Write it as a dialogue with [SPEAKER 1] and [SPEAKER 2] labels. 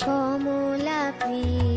[SPEAKER 1] ছমলা প্রিয়।